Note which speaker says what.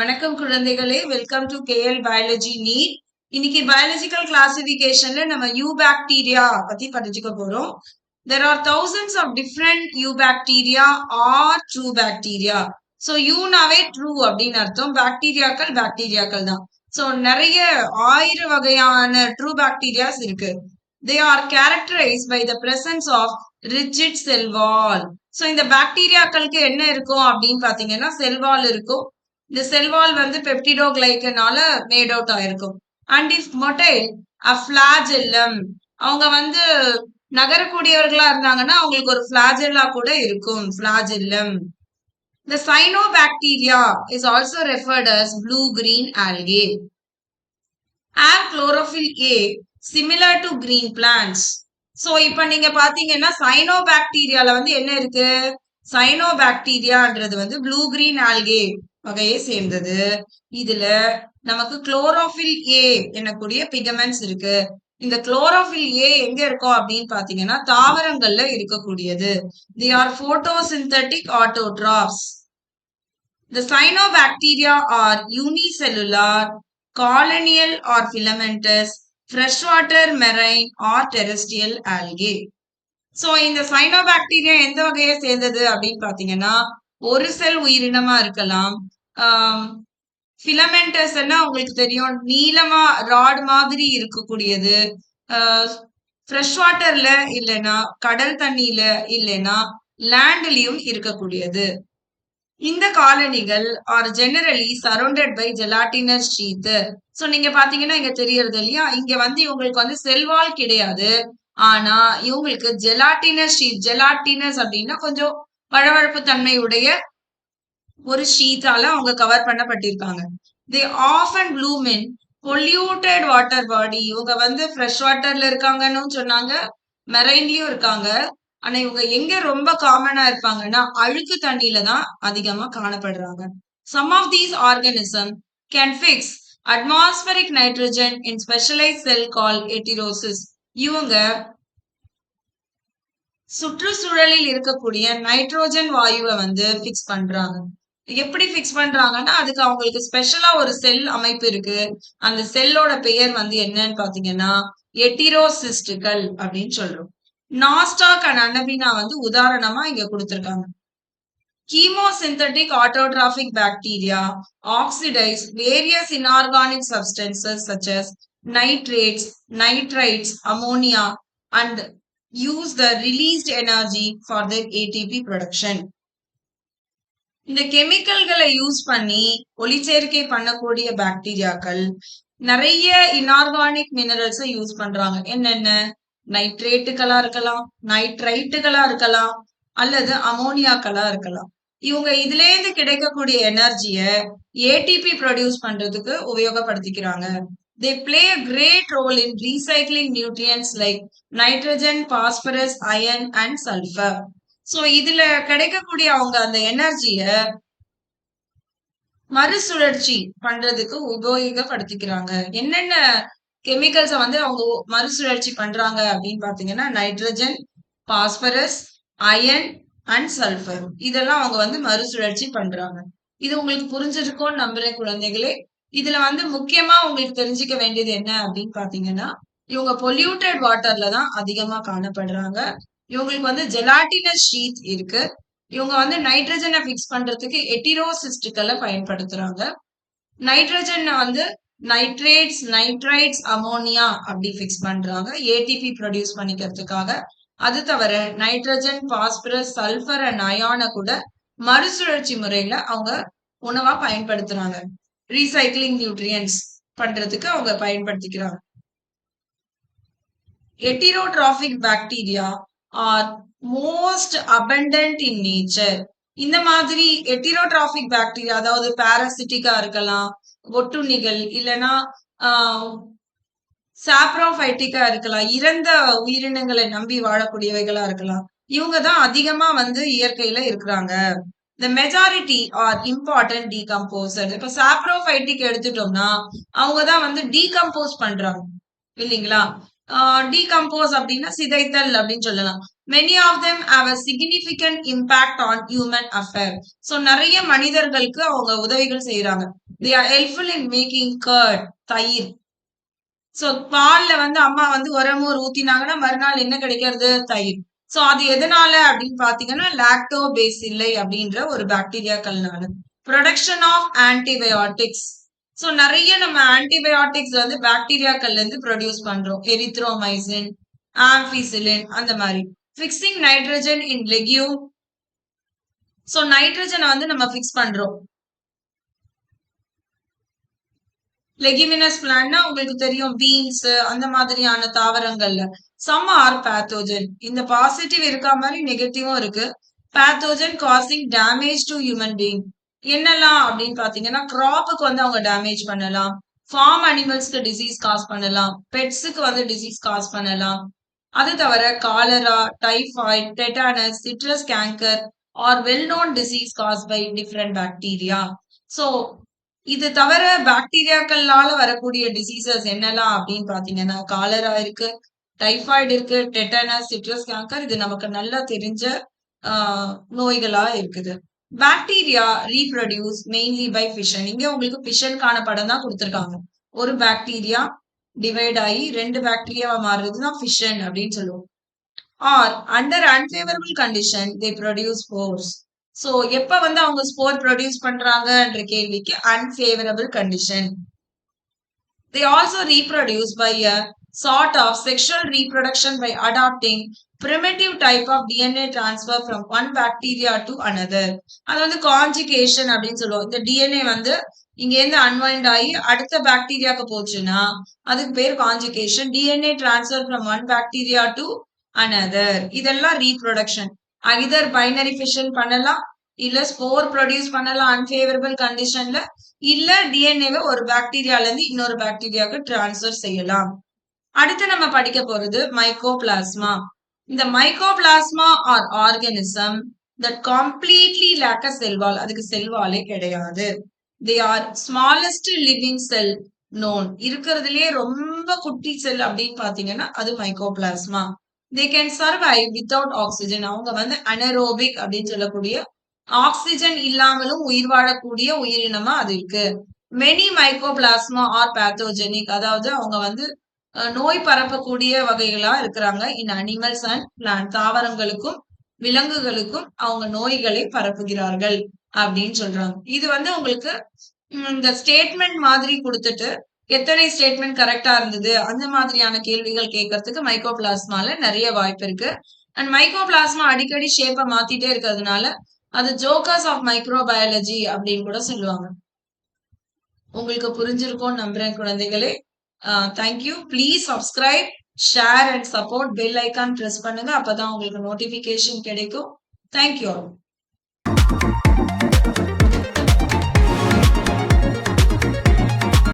Speaker 1: வணக்கம் குழந்தைகளே. Welcome to KL biology NEET இன்னைக்கு பயாலஜிக்கல் கிளாசிபிகேஷன்ல நம்ம யூ பாக்டீரியா பத்தி படிச்சுக்க போறோம். There are thousands of different eubacteria are true bacteria so யூனாவே true அப்படின்னு அர்த்தம். பாக்டீரியாக்கள் பாக்டீரியாக்கள் தான். ஸோ நிறைய ஆயிரம் வகையான ட்ரூ பாக்டீரியாஸ் இருக்கு. They are characterize by the presence of rigid cell wall so இந்த பாக்டீரியாக்களுக்கு என்ன இருக்கும் அப்படின்னு பாத்தீங்கன்னா செல்வால் இருக்கும். இந்த செல்வால் வந்து பெப்டிடோ கிளைக்கனால மேட் அவுட் ஆயிருக்கும். And if motile a flagellum அவங்க வந்து நகரக்கூடியவர்களா இருந்தாங்கன்னா அவங்களுக்கு ஒரு ஃபிளாஜெல்லா கூட இருக்கும். Flagellum The cyanobacteria is also referred as blue-green algae. Have chlorophyll A similar to green plants. So இப்போ நீங்க பாத்தீங்கன்னா சைனோபாக்டீரியால வந்து என்ன இருக்கு? சைனோபாக்டீரியான்றது வந்து ப்ளூ கிரீன் ஆல்கே வகையை சேர்ந்தது. இதுல நமக்கு குளோரோஃபில் ஏ எனக்கூடிய பிகமெண்ட்ஸ் இருக்கு. இந்த குளோரோஃபில் ஏ எங்க இருக்கும் அப்படின்னு பாத்தீங்கன்னா தாவரங்கள்ல இருக்கக்கூடியது. They are photosynthetic autotrophs The cyanobacteria are unicellular, colonial or filamentous, freshwater marine or terrestrial algae. So இந்த சைனோபாக்டீரியா எந்த வகையை சேர்ந்தது அப்படின்னு பாத்தீங்கன்னா ஒரு செல் உயிரினமா இருக்கலாம். ஃபிலமெண்டஸ்னா உங்களுக்கு தெரியும். நீளமா ராட் மாதிரி இருக்கக்கூடியது. ஃப்ரெஷ் வாட்டர்ல இல்லைன்னா கடல் தண்ணியில இல்லைன்னா லேண்ட்லயும் இருக்கக்கூடியது. இந்த காலனிகள் are generally surrounded by gelatinous sheath so நீங்க பாத்தீங்கன்னா இங்க தெரியறது இல்லையா? இங்க வந்து இவங்களுக்கு வந்து செல்வால் கிடையாது. ஆனா இவங்களுக்கு ஜெலாட்டினஸ் ஷீட் ஜெலாட்டினஸ் அப்படின்னா கொஞ்சம் வழவழப்பு தன்மையுடைய ஒரு ஷீட்டால அவங்க கவர் பண்ணப்பட்டிருக்காங்க. They of and bloom in polluted water body இவங்க வந்து ஃப்ரெஷ் வாட்டர்ல இருக்காங்கன்னு சொன்னாங்க மெரைன்லயும் இருக்காங்க. ஆனா இவங்க எங்க ரொம்ப காமனா இருப்பாங்கன்னா அழுக்கு தண்ணியில தான் அதிகமா காணப்படுறாங்க. Some of these organism can fix atmospheric nitrogen in specialize cell call heterocyst இவங்க சுற்றுச்சூழலில் இருக்கக்கூடிய நைட்ரோஜன் வாயுவை வந்து ஃபிக்ஸ் பண்றாங்க. எப்படி ஃபிக்ஸ் பண்றாங்கன்னா அதுக்கு அவங்களுக்கு ஸ்பெஷலா ஒரு செல் அமைப்பு இருக்கு. அந்த செல்லோட பெயர் வந்து என்னன்னு பாத்தீங்கன்னா எட்டிரோசிஸ்டுகள் அப்படின்னு சொல்றோம். நாஸ்டாக் அண்ட் அனபினா வந்து உதாரணமா இங்க கொடுத்திருக்காங்க. Chemosynthetic autotrophic bacteria oxidize various inorganic substances such as nitrates, nitrites, ammonia and use the released energy for their ATP production. இந்த கெமிக்கல்களை யூஸ் பண்ணி ஒளிச்சேர்க்கை பண்ணக்கூடிய பாக்டீரியாக்கள் நிறைய இன்ஆர்கானிக் மினரல்ஸை யூஸ் பண்றாங்க. என்னென்ன? நைட்ரேட்டுகளா இருக்கலாம் நைட்ரைட்டுகளா இருக்கலாம் அல்லது அமோனியாக்களா இருக்கலாம். இவங்க இதுல இருந்து கிடைக்கக்கூடிய எனர்ஜிய ஏடிபி ப்ரொடியூஸ் பண்றதுக்கு உபயோகப்படுத்திக்கிறாங்க. They play a great role in recycling nutrients like nitrogen phosphorus iron and sulfur. So இதுல கிடைக்கக்கூடிய அவங்க அந்த எனர்ஜிய மறுசுழற்சி பண்றதுக்கு உபயோகப்படுத்திக்கிறாங்க. என்னென்ன கெமிக்கல்ஸை வந்து அவங்க மறுசுழற்சி பண்றாங்க அப்படின்னு பாத்தீங்கன்னா nitrogen phosphorus iron and sulphur இதெல்லாம் அவங்க வந்து மறுசுழற்சி பண்றாங்க. இது உங்களுக்கு புரிஞ்சிருக்கும்னு நம்புறேன் குழந்தைகளே. இதுல வந்து முக்கியமா உங்களுக்கு தெரிஞ்சுக்க வேண்டியது என்ன அப்படின்னு பாத்தீங்கன்னா இவங்க பொல்யூட்டட் வாட்டர்ல தான் அதிகமா காணப்படுறாங்க. இவங்களுக்கு வந்து ஜெலாட்டினஸ் ஷீட் இருக்கு. இவங்க வந்து நைட்ரஜனை ஃபிக்ஸ் பண்றதுக்கு எட்டிரோசிஸ்டுக்களை பயன்படுத்துறாங்க. நைட்ரஜனை வந்து நைட்ரேட்ஸ் நைட்ரைட்ஸ் அமோனியா அப்படி ஃபிக்ஸ் பண்றாங்க. ஏடிபி ப்ரொடியூஸ் பண்ணிக்கிறதுக்காக. அது தவிர நைட்ரஜன் பாஸ்பரஸ் சல்ஃபர் அண்ட் அயான கூட மறுசுழற்சி முறையில அவங்க உணவா பயன்படுத்துறாங்க. ரீசைக்ளிங் நியூட்ரியன்ஸ் பண்றதுக்கு அவங்க பயன்படுத்திக்கிறாங்க. Heterotrophic bacteria are most abundant in nature இந்த மாதிரி எட்டிரோட்ராஃபிக் பாக்டீரியா அதாவது பாராசிட்டிக்கா இருக்கலாம் ஒட்டுண்ணிகள் இல்லைன்னா சாப்ரோஃபைட்டிக்கா இருக்கலாம் இறந்த உயிரினங்களை நம்பி வாழக்கூடியவைகளா இருக்கலாம். இவங்க தான் அதிகமா வந்து இயற்கையில இருக்கிறாங்க. இந்த மெஜாரிட்டி ஆர் இம்பார்ட்டன்ட் டீகம்போசர் இப்ப சாப்ரோஃபைட்டிக் எடுத்துட்டோம்னா அவங்க தான் வந்து டீகம்போஸ் பண்றாங்க. இல்லைங்களா? டீகம்போஸ் அப்படின்னா சிதைத்தல் அப்படின்னு சொல்லலாம். Many of them have a significant impact on human affair so நிறைய மனிதர்களுக்கு அவங்க உதவிகள் செய்யறாங்க they are helpful in making curd தயிர். ஸோ பால்ல வந்து அம்மா வந்து உரமூர் ஊத்தினாங்கன்னா மறுநாள் என்ன கிடைக்கிறது? தயிர். சோ அது எதனால அப்படின்னு பாத்தீங்கன்னா லாக்டோ பேசில்லை அப்படின்ற ஒரு பாக்டீரியாக்கள்னால ப்ரொடக்ஷன் ஆஃப் ஆன்டிபயோட்டிக்ஸ் ஸோ நிறைய நம்ம ஆன்டிபயோட்டிக்ஸ் வந்து பாக்டீரியாக்கள்ல இருந்து ப்ரொடியூஸ் பண்றோம். எரித்ரோமைசின் ஆம்பிசிலின் அந்த மாதிரி. Fixing nitrogen in legume so நைட்ரஜனை வந்து நம்ம ஃபிக்ஸ் பண்றோம். லெகிமினஸ் பிளான்ட்னா உங்களுக்கு தெரியும் பீன்ஸ் அந்த மாதிரியான தாவரங்கள்ல. சம் ஆர் பேத்தோஜன் இந்த பாசிட்டிவ் இருக்கா மாதிரி நெகட்டிவும் இருக்கு. Pathogen causing damage to human being என்னெல்லாம் அப்படின்னு பாத்தீங்கன்னா கிராப்புக்கு வந்து அவங்க டேமேஜ் பண்ணலாம். ஃபார்ம் அனிமல்ஸ்க்கு டிசீஸ் காஸ் பண்ணலாம். பெட்ஸுக்கு வந்து டிசீஸ் காஸ் பண்ணலாம். அது தவிர cholera typhoid tetanus citrus canker are well known disease cause by different bacteria so இது தவிர பாக்டீரியாக்கள்னால வரக்கூடிய டிசீசஸ் என்னெல்லாம் அப்படின்னு பாத்தீங்கன்னா காலரா இருக்கு டைஃபாய்டு இருக்கு டெட்டனஸ் சிட்ரஸ் கேங்கர் இது நமக்கு நல்லா தெரிஞ்ச நோய்களா இருக்குது. Bacteria reproduce mainly by fission இங்க உங்களுக்கு ஃபிஷனுக்கான படம் தான் கொடுத்துருக்காங்க. ஒரு பாக்டீரியா டிவைட் ஆகி ரெண்டு பாக்டீரியாவா மாறுறதுதான் ஃபிஷன் அப்படின்னு சொல்லுவோம். Or under unfavourable condition they produce spores so எப்ப வந்து அவங்க ஸ்போர் ப்ரொடியூஸ் பண்றாங்கன்ற கேள்விக்கு unfavourable condition they also reproduce by a sort of sexual reproduction by adopting primitive type of DNA transfer from one bacteria to another அது வந்து conjugation அப்படின்னு சொல்லுவோம். இந்த டிஎன்ஏ வந்து இங்க இருந்து அன்வைண்ட் ஆகி அடுத்த பாக்டீரியாக்கு போச்சுன்னா அதுக்கு பேர் conjugation DNA transfer from one bacteria to another இதெல்லாம் ரீப்ரொடக்ஷன் ஐதர் பைனரி ஃபிஷன் பண்ணலாம் இல்ல ஸ்போர் ப்ரொடியூஸ் பண்ணலாம் அன்ஃபேவரபிள் கண்டிஷன்ல இல்ல டிஎன்ஏவை ஒரு பாக்டீரியால இருந்து இன்னொரு பாக்டீரியாவுக்கு டிரான்ஸ்ஃபர் செய்யலாம். அடுத்து நம்ம படிக்க போறது மைக்கோபிளாஸ்மா இந்த mycoplasma are organism that completely lack a cell wall அதுக்கு செல்வாலே கிடையாது. They are smallest living cell known இருக்கிறதுலயே ரொம்ப குட்டி செல் அப்படின்னு பாத்தீங்கன்னா அது mycoplasma they can survive without oxygen அவங்க வந்து அனரோபிக் அப்படின்னு சொல்லக்கூடிய ஆக்சிஜன் இல்லாமலும் உயிர் வாழக்கூடிய உயிரினமா அது இருக்கு. மெனி மைக்கோபிளாஸ்மா ஆர் பேத்தோஜெனிக் அதாவது அவங்க வந்து நோய் பரப்பக்கூடிய வகைகளா இருக்கிறாங்க. இன் அனிமல்ஸ் அண்ட் பிளான்ட் தாவரங்களுக்கும் விலங்குகளுக்கும் அவங்க நோய்களை பரப்புகிறார்கள் அப்படின்னு சொல்றாங்க. இது வந்து உங்களுக்கு இந்த ஸ்டேட்மெண்ட் மாதிரி கொடுத்துட்டு எத்தனை ஸ்டேட்மெண்ட் கரெக்டா இருந்தது? அந்த மாதிரியான கேள்விகள் கேட்கறதுக்கு மைக்கோ பிளாஸ்மால நிறைய வாய்ப்பு இருக்கு. அண்ட் மைக்கோ பிளாஸ்மா அடிக்கடி ஷேப்பை மாத்திட்டே இருக்கிறதுனால அது ஜோக்கர்ஸ் ஆஃப் மைக்ரோ பயாலஜி அப்படின்னு கூட சொல்லுவாங்க. உங்களுக்கு புரிஞ்சிருக்கும் நம்புறேன் குழந்தைகளே. Thank you please subscribe share and support bell icon press பண்ணுங்க. அப்பதான் உங்களுக்கு நோட்டிபிகேஷன் கிடைக்கும். தேங்க்யூ